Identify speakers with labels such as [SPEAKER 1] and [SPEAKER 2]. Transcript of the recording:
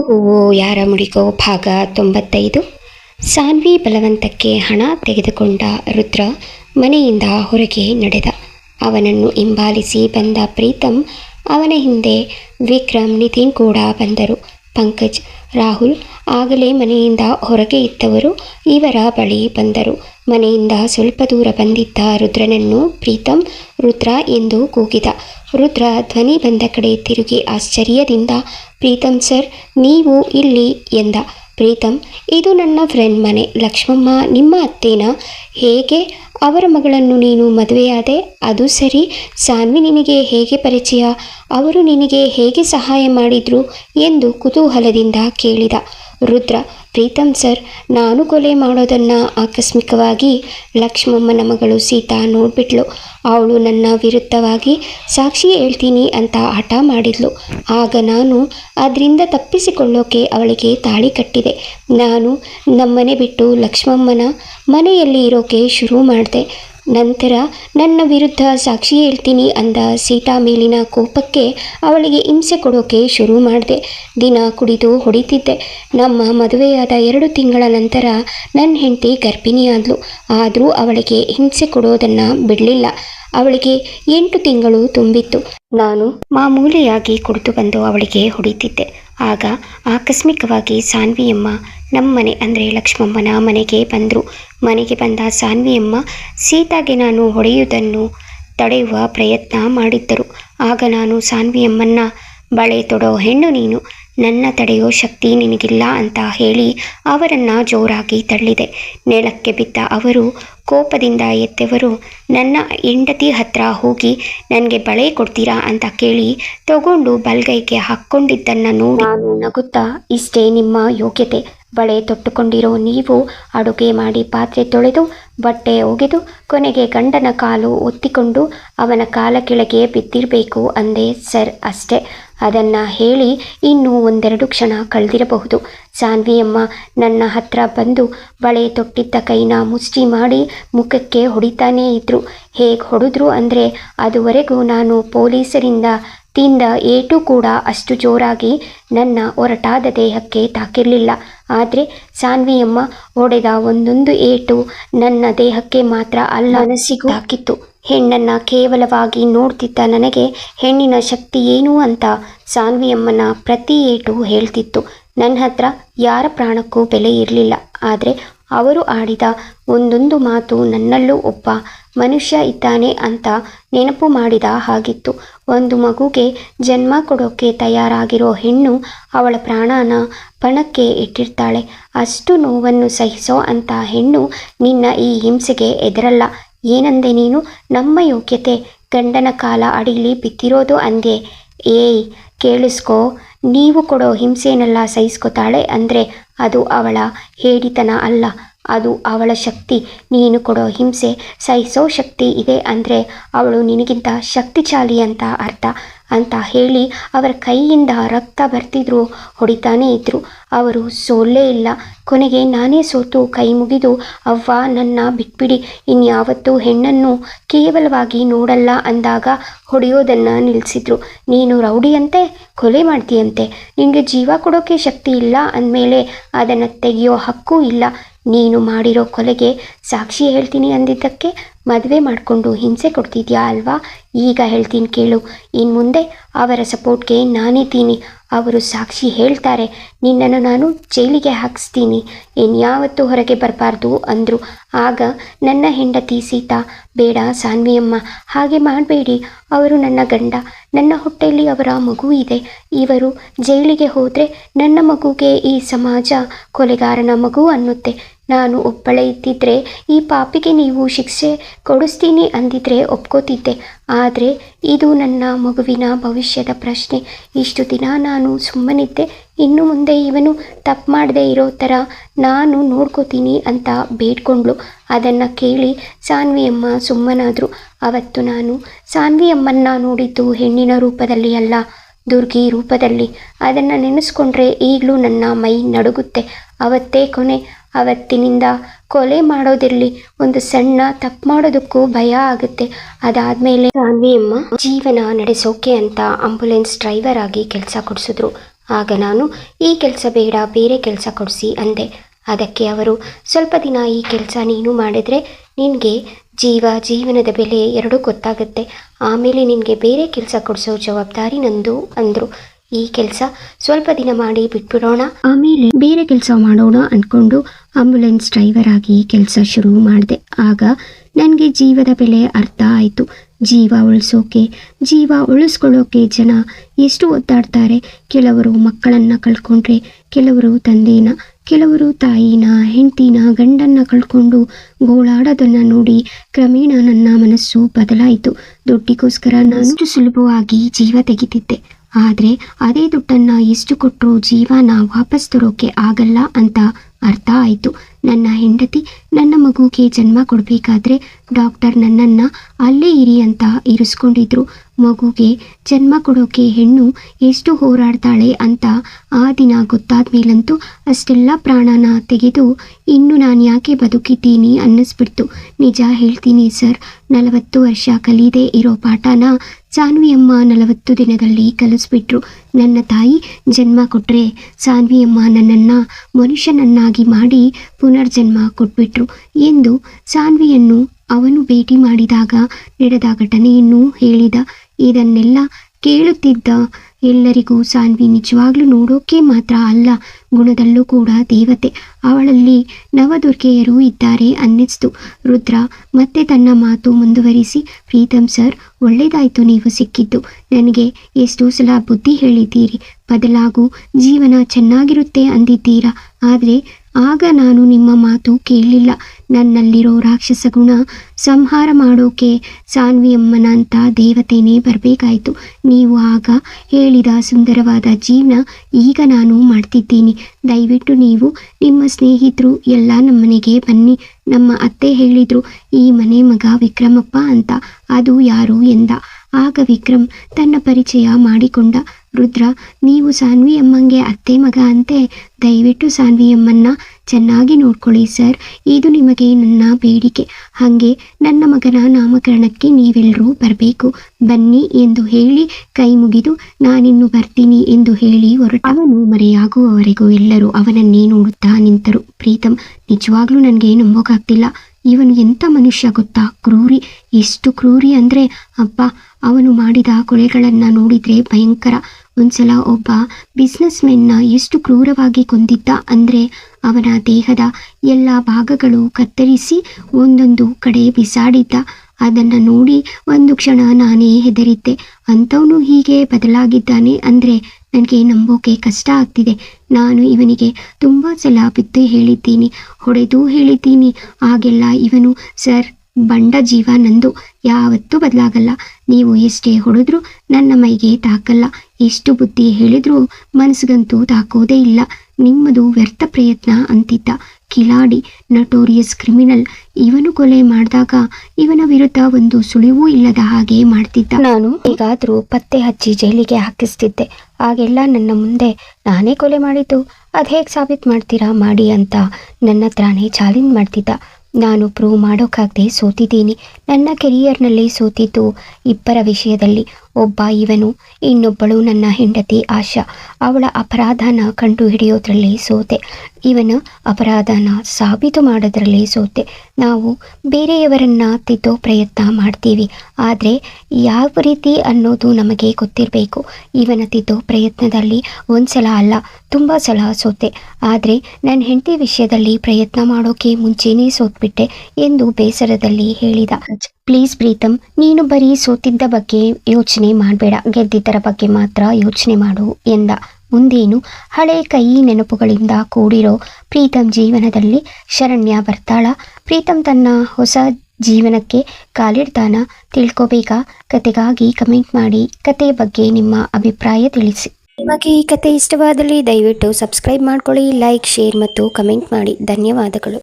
[SPEAKER 1] ಹೂವು ಯಾರ ಮುಡಿಗೋ ಭಾಗ ತೊಂಬತ್ತೈದು? ಸಾನ್ವಿ ಬಲವಂತಕ್ಕೆ ಹಣ ತೆಗೆದುಕೊಂಡ ರುದ್ರ ಮನೆಯಿಂದ ಹೊರಗೆ ನಡೆದ. ಅವನನ್ನು ಹಿಂಬಾಲಿಸಿ ಬಂದ ಪ್ರೀತಮ್ ಅವನ ಹಿಂದೆ ವಿಕ್ರಮ್ ನಿತಿನ್ ಕೂಡ ಬಂದರು. ಪಂಕಜ್. ರಾಹುಲ್ ಆಗಲೇ ಮನೆಯಿಂದ ಹೊರಗೆ ಇದ್ದವರು ಇವರ ಬಳಿ ಬಂದರು. ಮನೆಯಿಂದ ಸ್ವಲ್ಪ ದೂರ ಬಂದಿದ್ದ ರುದ್ರನನ್ನು ಪ್ರೀತಂ ರುದ್ರ ಎಂದು ಕೂಗಿದ. ರುದ್ರ ಧ್ವನಿ ಬಂದ ಕಡೆ ತಿರುಗಿ ಆಶ್ಚರ್ಯದಿಂದ, ಪ್ರೀತಂ ಸರ್, ನೀವು ಇಲ್ಲಿ ಎಂದ. ಪ್ರೀತಂ, ಇದು ನನ್ನ ಫ್ರೆಂಡ್ ಮನೆ. ಲಕ್ಷ್ಮಮ್ಮ, ನಿಮ್ಮ ಅತ್ತೇನ? ಹೇಗೆ? ಅವರ ಮಗಳನ್ನು ನೀನು ಮದುವೆಯಾದೆ? ಅದು ಸರಿ. ಸಾನ್ವಿ ನಿನಗೆ ಹೇಗೆ ಪರಿಚಯ? ಅವರು ನಿನಗೆ ಹೇಗೆ ಸಹಾಯ ಮಾಡಿದ್ರು ಎಂದು ಕುತೂಹಲದಿಂದ ಕೇಳಿದ. ರುದ್ರ ಪ್ರೀತಮ್ ಸರ್, ನಾನು ಕೊಲೆ ಮಾಡೋದನ್ನು ಆಕಸ್ಮಿಕವಾಗಿ ಲಕ್ಷ್ಮಮ್ಮನ ಮಗಳು ಸೀತಾ ನೋಡ್ಬಿಟ್ಲು. ಅವಳು ನನ್ನ ವಿರುದ್ಧವಾಗಿ ಸಾಕ್ಷಿ ಹೇಳ್ತೀನಿ ಅಂತ ಹಠ ಮಾಡಿದ್ಲು. ಆಗ ನಾನು ಅದರಿಂದ ತಪ್ಪಿಸಿಕೊಳ್ಳೋಕೆ ಅವಳಿಗೆ ತಾಳಿ ಕಟ್ಟಿದೆ. ನಾನು ನಮ್ಮನೆ ಬಿಟ್ಟು ಲಕ್ಷ್ಮಮ್ಮನ ಮನೆಯಲ್ಲಿ ಇರೋಕೆ ಶುರು ಮಾಡಿದೆ. ನಂತರ ನನ್ನ ವಿರುದ್ಧ ಸಾಕ್ಷಿ ಹೇಳ್ತೀನಿ ಅಂದ ಸೀತಾ ಮೇಲಿನ ಕೋಪಕ್ಕೆ ಅವಳಿಗೆ ಹಿಂಸೆ ಕೊಡೋಕೆ ಶುರು ಮಾಡಿದೆ. ದಿನ ಕುಡಿದು ಹೊಡಿತಿದ್ದೆ. ನಮ್ಮ ಮದುವೆಯಾದ ಎರಡು ತಿಂಗಳ ನಂತರ ನನ್ನ ಹೆಂಡತಿ ಗರ್ಭಿಣಿಯಾದ್ಲು. ಆದರೂ ಅವಳಿಗೆ ಹಿಂಸೆ ಕೊಡೋದನ್ನು ಬಿಡಲಿಲ್ಲ. ಅವಳಿಗೆ ಎಂಟು ತಿಂಗಳು ತುಂಬಿತ್ತು. ನಾನು ಮಾಮೂಲಿಯಾಗಿ ಕುಡಿದು ಬಂದು ಅವಳಿಗೆ ಹೊಡಿತಿದ್ದೆ. ಆಗ ಆಕಸ್ಮಿಕವಾಗಿ ಸಾನ್ವಿಯಮ್ಮ ನಮ್ಮನೆ ಅಂದರೆ ಲಕ್ಷ್ಮಮ್ಮನ ಮನೆಗೆ ಬಂದರು. ಮನೆಗೆ ಬಂದ ಸಾನ್ವಿಯಮ್ಮ ಸೀತಾಗೆ ನಾನು ಹೊಡೆಯುವುದನ್ನು ತಡೆಯುವ ಪ್ರಯತ್ನ ಮಾಡಿದ್ದರು. ಆಗ ನಾನು ಸಾನ್ವಿಯಮ್ಮನ್ನ, ಬಳೆ ತೊಡೋ ಹೆಣ್ಣು ನೀನು. ನನ್ನ ತಡೆಯೋ ಶಕ್ತಿ ನಿನಗಿಲ್ಲ ಅಂತ ಹೇಳಿ ಅವರನ್ನು ಜೋರಾಗಿ ತಳ್ಳಿದೆ. ನೆಲಕ್ಕೆ ಬಿದ್ದ ಅವರು ಕೋಪದಿಂದ ಎತ್ತವರು ನನ್ನ ಹೆಂಡತಿ ಹತ್ರ ಹೋಗಿ ನನಗೆ ಬಳೆ ಕೊಡ್ತೀರಾ ಅಂತ ಕೇಳಿ ತಗೊಂಡು ಬಲ್ಗೈಗೆ ಹಾಕ್ಕೊಂಡಿದ್ದನ್ನು ನೋಡಿ ನಾನು ನಗುತ್ತಾ, ಇಷ್ಟೇ ನಿಮ್ಮ ಯೋಗ್ಯತೆ. ಬಳೆ ತೊಟ್ಟುಕೊಂಡಿರೋ ನೀವು ಅಡುಗೆ ಮಾಡಿ ಪಾತ್ರೆ ತೊಳೆದು, ಬಟ್ಟೆ ಒಗೆದು, ಕೊನೆಗೆ ಗಂಡನ ಕಾಲು ಒತ್ತಿಕೊಂಡು ಅವನ ಕಾಲ ಕೆಳಗೆ ಬಿದ್ದಿರಬೇಕು ಅಂದೆ ಸರ್ ಅಷ್ಟೇ. ಅದನ್ನು ಹೇಳಿ ಇನ್ನೂ ಒಂದೆರಡು ಕ್ಷಣ ಕಳೆದಿರಬಹುದು. ಸಾನ್ವಿಯಮ್ಮ ನನ್ನ ಹತ್ರ ಬಂದು ಬಳೆ ತೊಟ್ಟಿದ್ದ ಕೈನ ಮುಷ್ಟಿ ಮಾಡಿ ಮುಖಕ್ಕೆ ಹೊಡಿತಾನೇ ಇದ್ರು. ಹೇಗೆ ಹೊಡೆದ್ರು ಅಂದರೆ ಅದುವರೆಗೂ ನಾನು ಪೊಲೀಸರಿಂದ ತಿಂದ ಏಟು ಕೂಡ ಅಷ್ಟು ಜೋರಾಗಿ ನನ್ನ ಒರಟಾದ ದೇಹಕ್ಕೆ ತಾಕಿರಲಿಲ್ಲ. ಆದರೆ ಸಾನ್ವಿಯಮ್ಮ ಹೊಡೆದ ಒಂದೊಂದು ಏಟು ನನ್ನ ದೇಹಕ್ಕೆ ಮಾತ್ರ ಅಲ್ಲ, ಮನಸ್ಸಿಗೂ ತಾಕಿತ್ತು. ಹೆಣ್ಣನ್ನು ಕೇವಲವಾಗಿ ನೋಡ್ತಿದ್ದ ನನಗೆ ಹೆಣ್ಣಿನ ಶಕ್ತಿ ಏನು ಅಂತ ಸಾನ್ವಿಯಮ್ಮನ ಪ್ರತಿ ಏಟು ಹೇಳ್ತಿತ್ತು. ನನ್ನ ಹತ್ರ ಯಾರ ಪ್ರಾಣಕ್ಕೂ ಬೆಲೆ ಇರಲಿಲ್ಲ. ಆದರೆ ಅವರು ಆಡಿದ ಒಂದೊಂದು ಮಾತು ನನ್ನಲ್ಲೂ ಒಬ್ಬ ಮನುಷ್ಯ ಇದ್ದಾನೆ ಅಂತ ನೆನಪು ಮಾಡಿದ ಹಾಗಿತ್ತು. ಒಂದು ಮಗುಗೆ ಜನ್ಮ ಕೊಡೋಕೆ ತಯಾರಾಗಿರೋ ಹೆಣ್ಣು ಅವಳ ಪ್ರಾಣನ ಪಣಕ್ಕೆ ಇಟ್ಟಿರ್ತಾಳೆ. ಅಷ್ಟು ನೋವನ್ನು ಸಹಿಸೋ ಅಂತ ಹೆಣ್ಣು ನಿನ್ನ ಈ ಹಿಂಸೆಗೆ ಎದರಲ್ಲ ಏನಂದೆ ನೀನು? ನಮ್ಮ ಯೋಗ್ಯತೆ ಗಂಡನ ಕಾಲ ಅಡಿಲಿ ಬಿದ್ದಿರೋದು ಅಂದೆ. ಏಯ್, ಕೇಳಿಸ್ಕೋ. ನೀವು ಕೊಡೋ ಹಿಂಸೆನೆಲ್ಲ ಸಹಿಸ್ಕೊತಾಳೆ ಅಂದರೆ ಅದು ಅವಳ ಹೇಡಿತನ ಅಲ್ಲ. ಅದು ಅವಳ ಶಕ್ತಿ. ನೀನು ಕೊಡೋ ಹಿಂಸೆ ಸಹಿಸೋ ಶಕ್ತಿ ಇದೆ ಅಂದರೆ ಅವಳು ನಿನಗಿಂತ ಶಕ್ತಿಶಾಲಿ ಅಂತ ಅರ್ಥ. ಅಂತ ಹೇಳಿ ಅವರ ಕೈಯಿಂದ ರಕ್ತ ಬರ್ತಿದ್ರು. ಹೊಡಿತಾನೇ ಇದ್ರು. ಅವರು ಸೋಲೇ ಇಲ್ಲ. ಕೊನೆಗೆ ನಾನೇ ಸೋತು, ಕೈ ಮುಗಿದು, ಅವ್ವ ನನ್ನ ಬಿಟ್ಬಿಡಿ, ಇನ್ಯಾವತ್ತೂ ಹೆಣ್ಣನ್ನು ಕೇವಲವಾಗಿ ನೋಡಲ್ಲ ಅಂದಾಗ ಹೊಡೆಯೋದನ್ನು ನಿಲ್ಲಿಸಿದ್ರು ನೀನು ರೌಡಿಯಂತೆ, ಕೊಲೆ ಮಾಡ್ತೀಯಂತೆ. ನಿನಗೆ ಜೀವ ಕೊಡೋಕೆ ಶಕ್ತಿ ಇಲ್ಲ ಅಂದಮೇಲೆ ಅದನ್ನು ತೆಗೆಯೋ ಹಕ್ಕೂ ಇಲ್ಲ. ನೀನು ಮಾಡಿರೋ ಕೊಲೆಗೆ ಸಾಕ್ಷಿ ಹೇಳ್ತೀನಿ ಅಂದಿದ್ದಕ್ಕೆ ಮದುವೆ ಮಾಡಿಕೊಂಡು ಹಿಂಸೆ ಕೊಡ್ತಿದ್ಯಾ ಅಲ್ವಾ? ಈಗ ಹೇಳ್ತೀನಿ ಕೇಳು. ಇನ್ನು ಮುಂದೆ ಅವರ ಸಪೋರ್ಟ್ಗೆ ನಾನಿದ್ದೀನಿ ಅವರು ಸಾಕ್ಷಿ ಹೇಳ್ತಾರೆ. ನಿನ್ನನ್ನು ನಾನು ಜೈಲಿಗೆ ಹಾಕಿಸ್ತೀನಿ. ಇನ್ಯಾವತ್ತೂ ಹೊರಗೆ ಬರಬಾರ್ದು ಅಂದರು. ಆಗ ನನ್ನ ಹೆಂಡತಿ ಸೀತಾ, ಬೇಡ ಸಾನ್ವಿಯಮ್ಮ, ಹಾಗೆ ಮಾಡಬೇಡಿ. ಅವರು ನನ್ನ ಗಂಡ. ನನ್ನ ಹೊಟ್ಟೆಯಲ್ಲಿ ಅವರ ಮಗು ಇದೆ. ಇವರು ಜೈಲಿಗೆ ಹೋದರೆ ನನ್ನ ಮಗುಗೆ ಈ ಸಮಾಜ ಕೊಲೆಗಾರನ ಮಗು ಅನ್ನುತ್ತೆ. ನಾನು ಒಬ್ಬಳೇ ಇದ್ದಿದ್ರೆ ಈ ಪಾಪಿಗೆ ನೀವು ಶಿಕ್ಷೆ ಕೊಡಿಸ್ತೀನಿ ಅಂದಿದ್ರೆ ಒಪ್ಕೋತಿದ್ದೆ. ಆದರೆ ಇದು ನನ್ನ ಮಗುವಿನ ಭವಿಷ್ಯದ ಪ್ರಶ್ನೆ. ಇಷ್ಟು ದಿನ ನಾನು ಸುಮ್ಮನಿದ್ದೆ. ಇನ್ನು ಮುಂದೆ ಇವನು ತಪ್ಪು ಮಾಡದೇ ಇರೋ ಥರ ನಾನು ನೋಡ್ಕೋತೀನಿ ಅಂತ ಬೇಡ್ಕೊಂಡ್ಳು. ಅದನ್ನು ಕೇಳಿ ಸಾನ್ವಿಯಮ್ಮ ಸುಮ್ಮನಾದರು. ಅವತ್ತು ನಾನು ಸಾನ್ವಿಯಮ್ಮನ್ನ ನೋಡಿದ್ದು ಹೆಣ್ಣಿನ ರೂಪದಲ್ಲಿ ಅಲ್ಲ, ದುರ್ಗಿ ರೂಪದಲ್ಲಿ. ಅದನ್ನು ನೆನೆಸ್ಕೊಂಡ್ರೆ ಈಗಲೂ ನನ್ನ ಮೈ ನಡುಗುತ್ತೆ. ಅವತ್ತೇ ಕೊನೆ ಅವತ್ತಿನಿಂದ ಕೊಲೆ ಮಾಡೋದಿರಲಿ. ಒಂದು ಸಣ್ಣ ತಪ್ಪು ಮಾಡೋದಕ್ಕೂ ಭಯ ಆಗುತ್ತೆ. ಅದಾದಮೇಲೆ ಸಾನ್ವಿಯಮ್ಮ ಜೀವನ ನಡೆಸೋಕೆ ಅಂತ ಆಂಬುಲೆನ್ಸ್ ಡ್ರೈವರ್ ಆಗಿ ಕೆಲಸ ಕೊಡಿಸಿದ್ರು. ಆಗ ನಾನು, ಈ ಕೆಲಸ ಬೇಡ, ಬೇರೆ ಕೆಲಸ ಕೊಡಿಸಿ ಅಂದೆ. ಅದಕ್ಕೆ ಅವರು, ಸ್ವಲ್ಪ ದಿನ ಈ ಕೆಲಸ ನೀನು ಮಾಡಿದರೆ ನಿನಗೆ ಜೀವ, ಜೀವನದ ಬೆಲೆ ಎರಡೂ ಗೊತ್ತಾಗುತ್ತೆ. ಆಮೇಲೆ ನಿನಗೆ ಬೇರೆ ಕೆಲಸ ಕೊಡಿಸೋ ಜವಾಬ್ದಾರಿ ನಂದು ಅಂದರು. ಈ ಕೆಲಸ ಸ್ವಲ್ಪ ದಿನ ಮಾಡಿ ಬಿಟ್ಬಿಡೋಣ. ಆಮೇಲೆ ಬೇರೆ ಕೆಲಸ ಮಾಡೋಣ ಅಂದ್ಕೊಂಡು ಆಂಬ್ಯುಲೆನ್ಸ್ ಡ್ರೈವರ್ ಆಗಿ ಕೆಲಸ ಶುರು ಮಾಡಿದೆ. ಆಗ ನನಗೆ ಜೀವದ ಬೆಲೆ ಅರ್ಥ ಆಯಿತು. ಜೀವ ಉಳಿಸೋಕೆ, ಜೀವ ಉಳಿಸ್ಕೊಳ್ಳೋಕೆ ಜನ ಎಷ್ಟು ಒದ್ದಾಡ್ತಾರೆ. ಕೆಲವರು ಮಕ್ಕಳನ್ನು ಕಳ್ಕೊಂಡ್ರೆ, ಕೆಲವರು ತಂದೆನ, ಕೆಲವರು ತಾಯಿನ, ಹೆಂಡತಿನ, ಗಂಡನ್ನ ಕಳ್ಕೊಂಡು ಗೋಳಾಡೋದನ್ನು ನೋಡಿ ಕ್ರಮೇಣ ನನ್ನ ಮನಸ್ಸು ಬದಲಾಯಿತು. ದುಡ್ಡಿಗೋಸ್ಕರ ನಾನು ಸುಲಭವಾಗಿ ಜೀವ ತೆಗಿತಿದ್ದೆ. ಆದರೆ ಅದೇ ದುಡ್ಡನ್ನು ಎಷ್ಟು ಕೊಟ್ಟರೂ ಜೀವನ ವಾಪಸ್ ತರೋಕೆ ಆಗಲ್ಲ ಅಂತ ಅರ್ಥ ಆಯಿತು. ನನ್ನ ಹೆಂಡತಿ ನನ್ನ ಮಗುಗೆ ಜನ್ಮ ಕೊಡಬೇಕಾದ್ರೆ ಡಾಕ್ಟರ್ ನನ್ನನ್ನು ಅಲ್ಲೇ ಇರಿ ಅಂತ ಇರಿಸ್ಕೊಂಡಿದ್ರು. ಮಗುಗೆ ಜನ್ಮ ಕೊಡೋಕೆ ಹೆಣ್ಣು ಎಷ್ಟು ಹೋರಾಡ್ತಾಳೆ ಅಂತ ಆ ದಿನ ಗೊತ್ತಾದ ಮೇಲಂತೂ ಅಷ್ಟೆಲ್ಲ ಪ್ರಾಣನ ತೆಗೆದು ಇನ್ನು ನಾನು ಯಾಕೆ ಬದುಕಿದ್ದೀನಿ ಅನ್ನಿಸ್ಬಿಡ್ತು. ನಿಜ ಹೇಳ್ತೀನಿ ಸರ್, ನಲವತ್ತು ವರ್ಷ ಕಲಿದೇ ಇರೋ ಪಾಠನ ಸಾನ್ವಿಯಮ್ಮ ನಲವತ್ತು ದಿನದಲ್ಲಿ ಕಲಿಸ್ಬಿಟ್ರು. ನನ್ನ ತಾಯಿ ಜನ್ಮ ಕೊಟ್ಟರೆ ಸಾನ್ವಿಯಮ್ಮ ನನ್ನನ್ನು ಮನುಷ್ಯನನ್ನಾಗಿ ಮಾಡಿ ಪುನರ್ಜನ್ಮ ಕೊಟ್ಬಿಟ್ರು ಎಂದು ಸಾನ್ವಿಯನ್ನು ಅವನು ಭೇಟಿ ಮಾಡಿದಾಗ ನಡೆದ ಘಟನೆಯನ್ನು ಹೇಳಿದ. ಇದನ್ನೆಲ್ಲ ಕೇಳುತ್ತಿದ್ದ ಎಲ್ಲರಿಗೂ ಸಾನ್ವಿ ನಿಜವಾಗ್ಲೂ ನೋಡೋಕೆ ಮಾತ್ರ ಅಲ್ಲ, ಗುಣದಲ್ಲೂ ಕೂಡ ದೇವತೆ. ಅವಳಲ್ಲಿ ನವದುರ್ಗೆಯರು ಇದ್ದಾರೆ ಅನ್ನಿಸ್ತು. ರುದ್ರ ಮತ್ತೆ ತನ್ನ ಮಾತು ಮುಂದುವರಿಸಿ ಪ್ರೀತಮ್ ಸರ್, ಒಳ್ಳೇದಾಯ್ತು ನೀವು ಸಿಕ್ಕಿದ್ದು. ನನಗೆ ಎಷ್ಟು ಸಲ ಬುದ್ಧಿ ಹೇಳಿದ್ದೀರಿ. ಬದಲಾಗು, ಜೀವನ ಚೆನ್ನಾಗಿರುತ್ತೆ ಅಂದಿದ್ದೀರಾ. ಆದರೆ ಆಗ ನಾನು ನಿಮ್ಮ ಮಾತು ಕೇಳಿಲ್ಲ ನನ್ನಲ್ಲಿರೋ ರಾಕ್ಷಸ ಗುಣ ಸಂಹಾರ ಮಾಡೋಕೆ ಸಾನ್ವಿಯಮ್ಮನ ಅಂತ ದೇವತೆನೇ ಬರಬೇಕಾಯಿತು. ನೀವು ಆಗ ಹೇಳಿದ ಸುಂದರವಾದ ಜೀವನ ಈಗ ನಾನು ಮಾಡ್ತಿದ್ದೀನಿ. ದಯವಿಟ್ಟು ನೀವು ನಿಮ್ಮ ಸ್ನೇಹಿತರು ಎಲ್ಲ ನಮ್ಮನೆಗೆ ಬನ್ನಿ. ನಮ್ಮ ಅತ್ತೆ ಹೇಳಿದ್ರು, ಈ ಮನೆ ಮಗ ವಿಕ್ರಮಪ್ಪ ಅಂತ. ಅದು ಯಾರು ಎಂದ. ಆಗ ವಿಕ್ರಮ್ ತನ್ನ ಪರಿಚಯ ಮಾಡಿಕೊಂಡ ರುದ್ರ, ನೀವು ಸಾನ್ವಿ ಅಮ್ಮಂಗೆ ಅತ್ತೆ ಮಗ ಅಂತೆ, ದಯವಿಟ್ಟು ಸಾನ್ವಿ ಅಮ್ಮನ್ನ ಚೆನ್ನಾಗಿ ನೋಡ್ಕೊಳ್ಳಿ ಸರ್. ಇದು ನಿಮಗೆ ನನ್ನ ಬೇಡಿಕೆ. ಹಾಗೆ ನನ್ನ ಮಗನ ನಾಮಕರಣಕ್ಕೆ ನೀವೆಲ್ಲರೂ ಬರಬೇಕು. ಬನ್ನಿ ಎಂದು ಹೇಳಿ ಕೈ ಮುಗಿದು ನಾನಿನ್ನು ಬರ್ತೀನಿ ಎಂದು ಹೇಳಿ ಹೊರಟ. ಅವನು ಮರೆಯಾಗುವವರೆಗೂ ಎಲ್ಲರೂ ಅವನನ್ನೇ ನೋಡುತ್ತಾ ನಿಂತರು. ಪ್ರೀತಮ್ ನಿಜವಾಗ್ಲೂ ನನಗೆ ನಂಬೋಕಾಗ್ತಿಲ್ಲ. ಇವನು ಎಂಥ ಮನುಷ್ಯ ಗೊತ್ತಾ? ಕ್ರೂರಿ. ಎಷ್ಟು ಕ್ರೂರಿ ಅಂದರೆ, ಅಬ್ಬ ಅವನು ಮಾಡಿದ ಕೊಲೆಗಳನ್ನು ನೋಡಿದರೆ ಭಯಂಕರ. ಒಂದ್ಸಲ ಒಬ್ಬ ಬಿಸ್ನೆಸ್ ಮೆನ್ನ ಎಷ್ಟು ಕ್ರೂರವಾಗಿ ಕೊಂದಿದ್ದ ಅಂದರೆ ಅವನ ದೇಹದ ಎಲ್ಲ ಭಾಗಗಳು ಕತ್ತರಿಸಿ ಒಂದೊಂದು ಕಡೆ ಬಿಸಾಡಿದ್ದ. ಅದನ್ನು ನೋಡಿ ಒಂದು ಕ್ಷಣ ನಾನೇ ಹೆದರಿದ್ದೆ. ಅಂಥವನು ಹೀಗೆ ಬದಲಾಗಿದ್ದಾನೆ ಅಂದರೆ ನನಗೆ ನಂಬೋಕೆ ಕಷ್ಟ ಆಗ್ತಿದೆ. ನಾನು ಇವನಿಗೆ ತುಂಬ ಸಲ ಬಿದ್ದು ಹೇಳಿದ್ದೀನಿ. ಹೊಡೆದು ಹೇಳಿದ್ದೀನಿ. ಆಗೆಲ್ಲ ಇವನು, ಸರ್ ಬಂಡ ಜೀವ ನಂದು ಯಾವತ್ತೂ ಬದಲಾಗಲ್ಲ. ನೀವು ಎಷ್ಟೇ ಹೊಡೆದ್ರೂ ನನ್ನ ಮೈಗೆ ತಾಕಲ್ಲ. ಎಷ್ಟು ಬುದ್ಧಿ ಹೇಳಿದ್ರೂ ಮನಸ್ಸಿಗಂತೂ ತಾಕೋದೇ ಇಲ್ಲ. ನಿಮ್ಮದು ವ್ಯರ್ಥ ಪ್ರಯತ್ನ ಅಂತಿದ್ದ ಕಿಲಾಡಿ ನಟೋರಿಯಸ್ ಕ್ರಿಮಿನಲ್ ಇವನು ಕೊಲೆ ಮಾಡಿದಾಗ ಇವನ ವಿರುದ್ಧ ಒಂದು ಸುಳಿವೂ ಇಲ್ಲದ ಹಾಗೆ ಮಾಡ್ತಿದ್ದ. ನಾನು ಈಗಾದರೂ ಪತ್ತೆ ಹಚ್ಚಿ ಜೈಲಿಗೆ ಹಾಕಿಸ್ತಿದ್ದೆ. ಆಗೆಲ್ಲ ನನ್ನ ಮುಂದೆ ನಾನೇ ಕೊಲೆ ಮಾಡಿದ್ದು. ಅದು ಹೇಗೆ ಸಾಬೀತು ಮಾಡ್ತೀರಾ ಮಾಡಿ ಅಂತ ನನ್ನ ಹತ್ರನೇ ಚಾಲೆಂಜ್ ಮಾಡ್ತಿದ್ದ. ನಾನು ಪ್ರೂವ್ ಮಾಡೋಕ್ಕಾಗದೆ ಸೋತಿದ್ದೀನಿ. ನನ್ನ ಕೆರಿಯರ್ನಲ್ಲಿ ಸೋತಿದ್ದು ಇಬ್ಬರ ವಿಷಯದಲ್ಲಿ. ಒಬ್ಬ ಇವನು, ಇನ್ನೊಬ್ಬಳು ನನ್ನ ಹೆಂಡತಿ ಆಶಾ. ಅವಳ ಅಪರಾಧನ ಕಂಡು ಹಿಡಿಯೋದ್ರಲ್ಲಿ ಸೋತೆ. ಇವನ ಅಪರಾಧನ ಸಾಬೀತು ಮಾಡೋದ್ರಲ್ಲಿ ಸೋತೆ. ನಾವು ಬೇರೆಯವರನ್ನು ತಿದ್ದೋ ಪ್ರಯತ್ನ ಮಾಡ್ತೀವಿ. ಆದರೆ ಯಾವ ರೀತಿ ಅನ್ನೋದು ನಮಗೆ ಗೊತ್ತಿರಬೇಕು. ಇವನ ತಿದ್ದೋ ಪ್ರಯತ್ನದಲ್ಲಿ ಒಂದ್ಸಲ ಅಲ್ಲ, ತುಂಬ ಸಲ ಸೋತೆ. ಆದರೆ ನನ್ನ ಹೆಂಡತಿ ವಿಷಯದಲ್ಲಿ ಪ್ರಯತ್ನ ಮಾಡೋಕೆ ಮುಂಚೆನೇ ಸೋತ್ಬಿಟ್ಟೆ ಎಂದು ಬೇಸರದಲ್ಲಿ ಹೇಳಿದ. ಪ್ಲೀಸ್ ಪ್ರೀತಮ್, ನೀನು ಬರೀ ಸೋತಿದ್ದ ಬಗ್ಗೆ ಯೋಚನೆ ಮಾಡಬೇಡ, ಗೆದ್ದಿದ್ದರ ಬಗ್ಗೆ ಮಾತ್ರ ಯೋಚನೆ ಮಾಡು, ಎಂದ. ಮುಂದೇನು, ಹಳೆ ಕೈ ನೆನಪುಗಳಿಂದ ಕೂಡಿರೋ ಪ್ರೀತಮ್ ಜೀವನದಲ್ಲಿ ಶರಣ್ಯ ಬರ್ತಾಳ. ಪ್ರೀತಮ್ ತನ್ನ ಹೊಸ ಜೀವನಕ್ಕೆ ಕಾಲಿಡ್ತಾನ. ತಿಳ್ಕೊಬೇಕಾ? ಕತೆಗಾಗಿ ಕಮೆಂಟ್ ಮಾಡಿ. ಕತೆ ಬಗ್ಗೆ ನಿಮ್ಮ ಅಭಿಪ್ರಾಯ ತಿಳಿಸಿ. ನಿಮಗೆ ಈ ಕತೆ ಇಷ್ಟವಾದಲ್ಲಿ ದಯವಿಟ್ಟು ಸಬ್ಸ್ಕ್ರೈಬ್ ಮಾಡ್ಕೊಳ್ಳಿ, ಲೈಕ್, ಶೇರ್ ಮತ್ತು ಕಮೆಂಟ್ ಮಾಡಿ. ಧನ್ಯವಾದಗಳು.